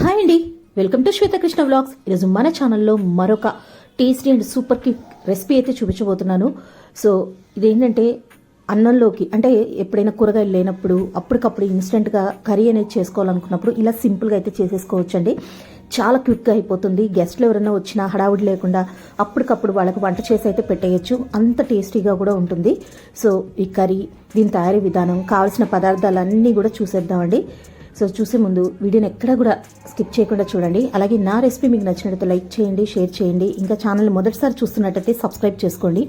Hi అండి. Welcome to Shwetakrishna vlogs. ఈరోజు మన ఛానల్లో మరొక tasty and super quick recipe అయితే చూపించబోతున్నాను. సో ఇదేంటంటే అన్నంలోకి అంటే ఎప్పుడైనా కూరగాయలు లేనప్పుడు అప్పటికప్పుడు ఇన్స్టెంట్గా కర్రీ అనేది చేసుకోవాలనుకున్నప్పుడు ఇలా సింపుల్గా అయితే చేసేసుకోవచ్చండి. చాలా క్విక్గా అయిపోతుంది. గెస్ట్లు ఎవరైనా వచ్చినా హడావుడి లేకుండా అప్పటికప్పుడు వాళ్ళకి వంట చేసి అయితే పెట్టేయచ్చు. అంత టేస్టీగా కూడా ఉంటుంది. సో ఈ కర్రీ దీని తయారీ విధానం కావాల్సిన పదార్థాలన్నీ కూడా చూసేద్దామండి. సో చూసే ముందు వీడియోని ఎక్కడ కూడా స్కిప్ చేయకుండా చూడండి. అలాగే నా రెసిపీ మీకు నచ్చినట్లయితే లైక్ చేయండి షేర్ చేయండి. ఇంకా ఛానల్ మొదటిసారి చూస్తున్నట్టయితే సబ్స్క్రైబ్ చేసుకోండి.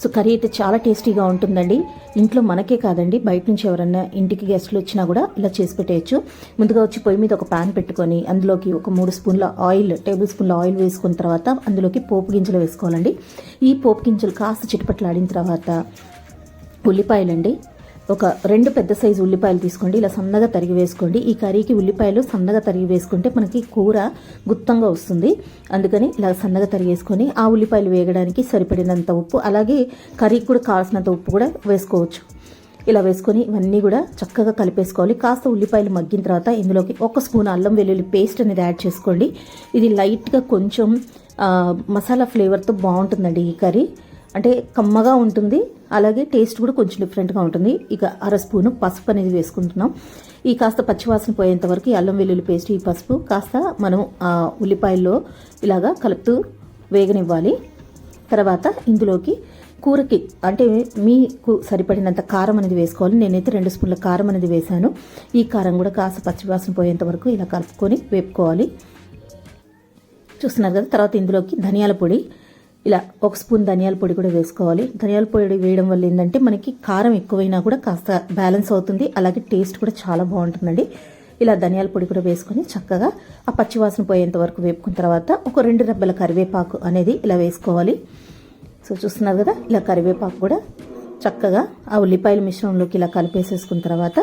సో కర్రీ అయితే చాలా టేస్టీగా ఉంటుందండి. ఇంట్లో మనకే కాదండి. బయట నుంచి ఎవరన్నా ఇంటికి గెస్ట్లు వచ్చినా కూడా ఇలా చేసి పెట్టేయచ్చు. ముందుగా వచ్చి పొయ్యి మీద ఒక ప్యాన్ పెట్టుకొని అందులోకి ఒక మూడు స్పూన్ల ఆయిల్ టేబుల్ స్పూన్ల ఆయిల్ వేసుకున్న తర్వాత అందులోకి పోపు గింజలు వేసుకోవాలండి. ఈ పోపు గింజలు కాస్త చిటపట్లాడిన తర్వాత ఉల్లిపాయలండి ఒక రెండు పెద్ద సైజు ఉల్లిపాయలు తీసుకోండి. ఇలా సన్నగా తరిగి వేసుకోండి. ఈ కర్రీకి ఉల్లిపాయలు సన్నగా తరిగి వేసుకుంటే మనకి కూర గుత్తంగా వస్తుంది. అందుకని ఇలా సన్నగా తరిగి వేసుకొని ఆ ఉల్లిపాయలు వేగడానికి సరిపడినంత ఉప్పు అలాగే కర్రీకి కూడా కావాల్సినంత ఉప్పు కూడా వేసుకోవచ్చు. ఇలా వేసుకొని ఇవన్నీ కూడా చక్కగా కలిపేసుకోవాలి. కాస్త ఉల్లిపాయలు మగ్గిన తర్వాత ఇందులోకి ఒక స్పూన్ అల్లం వెల్లుల్లి పేస్ట్ అనేది యాడ్ చేసుకోండి. ఇది లైట్గా కొంచెం మసాలా ఫ్లేవర్తో బాగుంటుందండి ఈ కర్రీ. అంటే కమ్మగా ఉంటుంది అలాగే టేస్ట్ కూడా కొంచెం డిఫరెంట్గా ఉంటుంది. ఇక అర స్పూను పసుపు అనేది వేసుకుంటున్నాం. ఈ కాస్త పచ్చివాసన పోయేంత వరకు అల్లం వెల్లుల్లి పేస్ట్ ఈ పసుపు కాస్త మనం ఆ ఉల్లిపాయల్లో ఇలాగా కలుపుతూ వేగనివ్వాలి. తర్వాత ఇందులోకి కూరకి అంటే మీకు సరిపడినంత కారం అనేది వేసుకోవాలి. నేనైతే రెండు స్పూన్ల కారం అనేది వేశాను. ఈ కారం కూడా కాస్త పచ్చివాసన పోయేంత వరకు ఇలా కలుపుకొని వేపుకోవాలి. చూస్తున్నారు కదా తర్వాత ఇందులోకి ధనియాల పొడి ఇలా ఒక స్పూన్ ధనియాల పొడి కూడా వేసుకోవాలి. ధనియాల పొడి వేయడం వల్ల ఏంటంటే మనకి కారం ఎక్కువైనా కూడా కాస్త బ్యాలెన్స్ అవుతుంది. అలాగే టేస్ట్ కూడా చాలా బాగుంటుందండి. ఇలా ధనియాల పొడి కూడా వేసుకొని చక్కగా ఆ పచ్చివాసన పోయేంత వరకు వేపుకున్న తర్వాత ఒక రెండు రెబ్బల కరివేపాకు అనేది ఇలా వేసుకోవాలి. సో చూస్తున్నారు కదా ఇలా కరివేపాకు కూడా చక్కగా ఆ ఉల్లిపాయల మిశ్రమంలోకి ఇలా కలిపేసేసుకున్న తర్వాత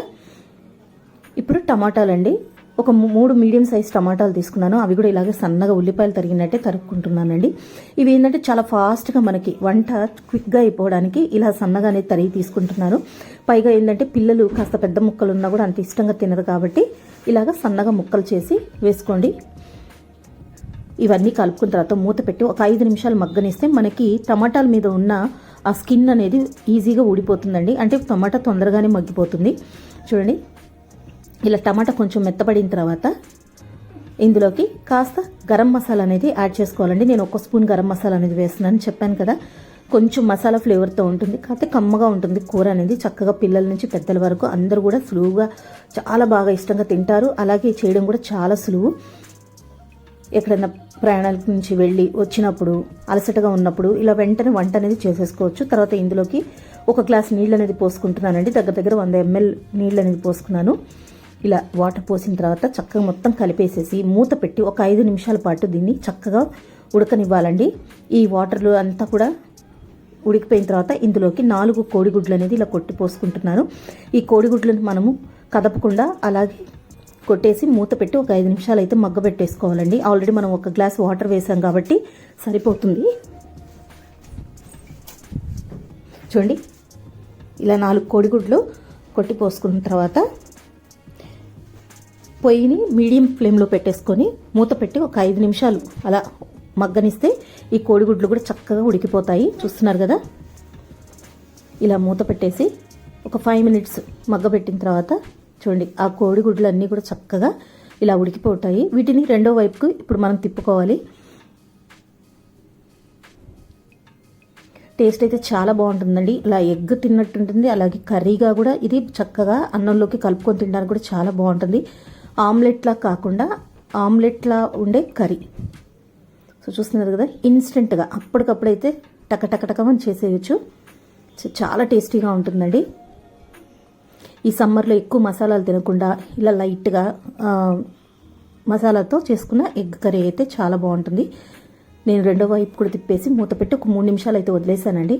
ఇప్పుడు టమాటాలండి. ఒక మూడు మీడియం సైజ్ టమాటాలు తీసుకున్నాను. అవి కూడా ఇలాగే సన్నగా ఉల్లిపాయలు తరిగినట్టే తరుక్కుంటున్నానండి. ఇవి ఏంటంటే చాలా ఫాస్ట్గా మనకి వంట క్విక్గా అయిపోవడానికి ఇలా సన్నగానే తరిగి తీసుకుంటున్నాను పైగా ఏంటంటే పిల్లలు కాస్త పెద్ద ముక్కలు ఉన్నా కూడా అంత ఇష్టంగా తినరు కాబట్టి ఇలాగ సన్నగా ముక్కలు చేసి వేసుకోండి. ఇవన్నీ కలుపుకున్న తర్వాత మూత పెట్టి ఒక ఐదు నిమిషాలు మగ్గనిస్తే మనకి టమాటాల మీద ఉన్న ఆ స్కిన్ అనేది ఈజీగా ఊడిపోతుందండి. అంటే టమాటా తొందరగానే మగ్గిపోతుంది. చూడండి ఇలా టమాటా కొంచెం మెత్తబడిన తర్వాత ఇందులోకి కాస్త గరం మసాలా అనేది యాడ్ చేసుకోవాలండి. నేను ఒక స్పూన్ గరం మసాలా అనేది వేస్తున్నాను చెప్పాను కదా. కొంచెం మసాలా ఫ్లేవర్తో ఉంటుంది. కాకపోతే కమ్మగా ఉంటుంది. కూర అనేది చక్కగా పిల్లల నుంచి పెద్దల వరకు అందరూ కూడా సులువుగా చాలా బాగా ఇష్టంగా తింటారు. అలాగే చేయడం కూడా చాలా సులువు. ఎక్కడైనా ప్రయాణాల నుంచి వెళ్ళి వచ్చినప్పుడు అలసటగా ఉన్నప్పుడు ఇలా వెంటనే వంట అనేది చేసేసుకోవచ్చు. తర్వాత ఇందులోకి ఒక గ్లాస్ నీళ్ళు అనేది పోసుకుంటున్నానండి. దగ్గర దగ్గర వంద ఎంఎల్ నీళ్ళు అనేది పోసుకున్నాను. ఇలా వాటర్ పోసిన తర్వాత చక్కగా మొత్తం కలిపేసేసి మూత పెట్టి ఒక ఐదు నిమిషాల పాటు దీన్ని చక్కగా ఉడకనివ్వాలండి. ఈ వాటర్లో అంతా కూడా ఉడికిపోయిన తర్వాత ఇందులోకి నాలుగు కోడిగుడ్లు అనేది ఇలా కొట్టి పోసుకుంటున్నాను. ఈ కోడిగుడ్లను మనము కదపకుండా అలాగే కొట్టేసి మూత పెట్టి ఒక ఐదు నిమిషాలు అయితే మగ్గ పెట్టేసుకోవాలండి ఆల్రెడీ మనం ఒక గ్లాస్ వాటర్ వేసాం కాబట్టి సరిపోతుంది. చూడండి ఇలా నాలుగు కోడిగుడ్లు కొట్టి పోసుకున్న తర్వాత పొయ్యిని మీడియం ఫ్లేమ్లో పెట్టేసుకొని మూత పెట్టి ఒక ఐదు నిమిషాలు అలా మగ్గనిస్తే ఈ కోడిగుడ్లు కూడా చక్కగా ఉడికిపోతాయి. చూస్తున్నారు కదా? ఇలా మూత పెట్టేసి ఒక ఫైవ్ మినిట్స్ మగ్గబెట్టిన తర్వాత చూడండి ఆ కోడిగుడ్లు అన్నీ కూడా చక్కగా ఇలా ఉడికిపోతాయి. వీటిని రెండో వైపుకు ఇప్పుడు మనం తిప్పుకోవాలి. టేస్ట్ అయితే చాలా బాగుంటుందండి. ఇలా ఎగ్ తిన్నట్టుంటుంది అలాగే కర్రీగా కూడా ఇది చక్కగా అన్నంలోకి కలుపుకొని తినడానికి కూడా చాలా బాగుంటుంది. ఆమ్లెట్లా కాకుండా ఆమ్లెట్లా ఉండే కర్రీ. సో చూస్తున్నారు కదా ఇన్స్టెంట్గా అప్పటికప్పుడైతే టక చేసేయచ్చు. చాలా టేస్టీగా ఉంటుందండి. ఈ సమ్మర్లో ఎక్కువ మసాలాలు తినకుండా ఇలా లైట్గా మసాలాతో చేసుకున్న ఎగ్ కర్రీ అయితే చాలా బాగుంటుంది. నేను రెండో వైపు కూడా తిప్పేసి మూత పెట్టి ఒక మూడు నిమిషాలు అయితే వదిలేసానండి.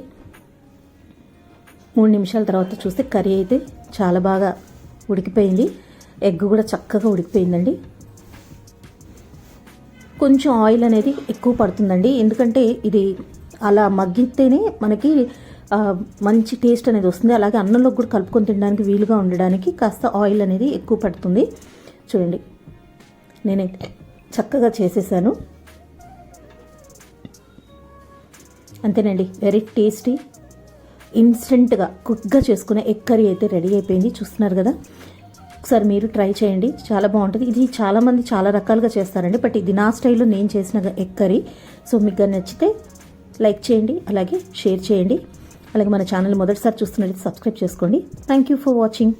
మూడు నిమిషాల తర్వాత చూస్తే కర్రీ అయితే చాలా బాగా ఉడికిపోయింది. ఎగ్ కూడా చక్కగా ఉడికిపోయిందండి. కొంచెం ఆయిల్ అనేది ఎక్కువ పడుతుందండి. ఎందుకంటే ఇది అలా మగ్గితేనే మనకి మంచి టేస్ట్ అనేది వస్తుంది. అలాగే అన్నంలో కూడా కలుపుకొని తినడానికి వీలుగా ఉండడానికి కాస్త ఆయిల్ అనేది ఎక్కువ పడుతుంది. చూడండి నేనైతే చక్కగా చేసేసాను. అంతేనండి వెరీ టేస్టీ ఇన్స్టెంట్గా క్విక్గా చేసుకునే ఎగ్ కర్రీ అయితే రెడీ అయిపోయింది. చూస్తున్నారు కదా? ఒకసారి మీరు ట్రై చేయండి. చాలా బాగుంటుంది. ఇది చాలామంది చాలా రకాలుగా చేస్తారండి. బట్ ఇది నా స్టైల్లో నేను చేసిన ఎగ్ కర్రీ సో మీకు నచ్చితే లైక్ చేయండి. అలాగే షేర్ చేయండి. అలాగే మన ఛానల్ మొదటిసారి చూస్తున్నట్లయితే సబ్స్క్రైబ్ చేసుకోండి. Thank you for watching